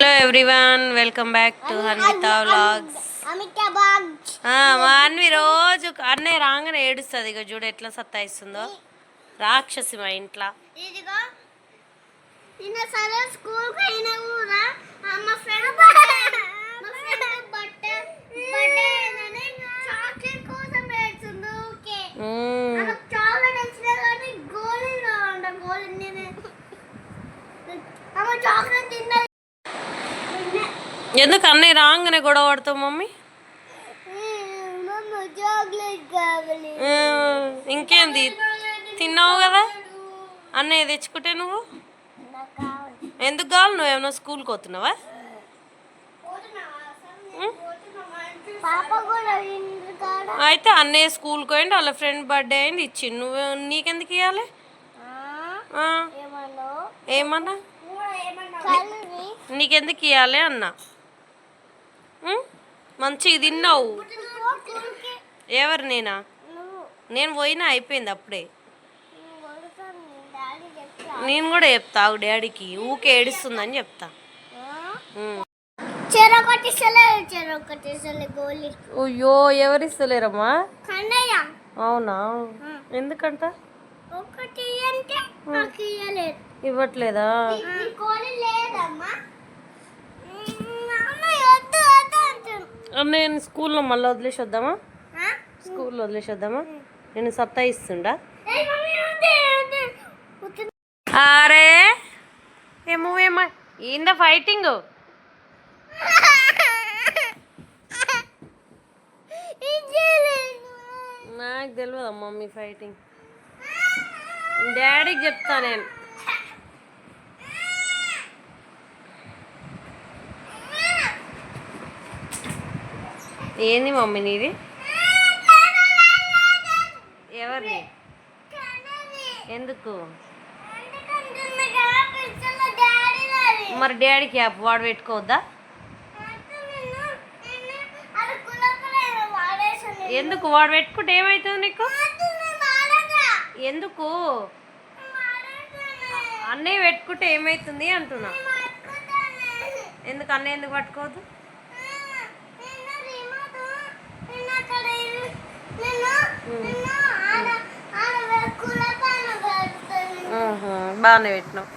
Hello everyone welcome back to Hanvitha vlogs మా అన్వి రోజు అన్నయ్య రాగానే ఏడుస్తుంది. ఇక చూడు ఎట్లా సత్తాయిస్తుందో రాక్షసి మా ఇంట్లో సరే స్కూల్కి అయినా కూడా ఆ మా ఫ్రెండ్ మా ఫ్రెండ్ బట్ట బర్త్డే అయిందని చాక్లెట్ కోసం ఏడ్చుంది ఓకే మ్మ్. నాకు చాక్లెట్ ఇచ్చిన కానీ గోళీలో ఉండ గోళీ నేనే ఆమె చాక్లెట్ తిన్నది ఎందుకు అన్నయ్య రాగానే గొడవ పడతావు మమ్మీ. ఇంకేంది? తిన్నావు కదా? అన్నయ్య తెచ్చుకుంటే నువ్వు? ఎందుకు కావాలి? నువ్వు ఏమైనా స్కూల్కి పోతున్నావా? అయితే అన్నయ్య స్కూల్కి పోయింది వాళ్ళ ఫ్రెండ్ బర్త్డే అయింది ఇచ్చింది నువ్వు నీకెందుకు ఇవ్వాలి ఏమన్నా? నీకెందుకు ఇవ్వాలి అన్న? మంచిగా తిన్నావు. ఎవరు నేనా? నేను పోయినా అయిపోయింది అప్పుడే. నేను కూడా చెప్తా డాడీకి. ఊకే ఏడుస్తుందని చెప్తా. అయ్యో ఎవరిస్తలేరమ్మా? అవునా? ఎందుకంట? ఇవ్వట్లేదా? నేను స్కూల్లో మళ్ళీ వదిలేసి వద్దామా? స్కూల్లో వదిలేసి వద్దామా నేను సత్తా ఇస్తుండా? ఏయ్ మమ్మీ వద్దు వద్దు. వద్దు అరే ఏమో ఏమో ఏందా ఫైటింగ్? నాకు తెలియదు మమ్మీ ఫైటింగ్. డాడీకి చెప్తా నేను. ఏంది మమ్మీ నీది? ఎవరిది? ఎందుకు? మరి డాడీకి యాప్ వాడు పెట్టుకోవద్దా? ఎందుకు? వాడు పెట్టుకుంటే ఏమవుతుంది నీకు? ఎందుకు? అన్నయ్య పెట్టుకుంటే ఏమవుతుంది అంటున్నా. ఎందుకు అన్నయ్య ఎందుకు పట్టుకోవద్దు? బాగానే పెట్టినావు.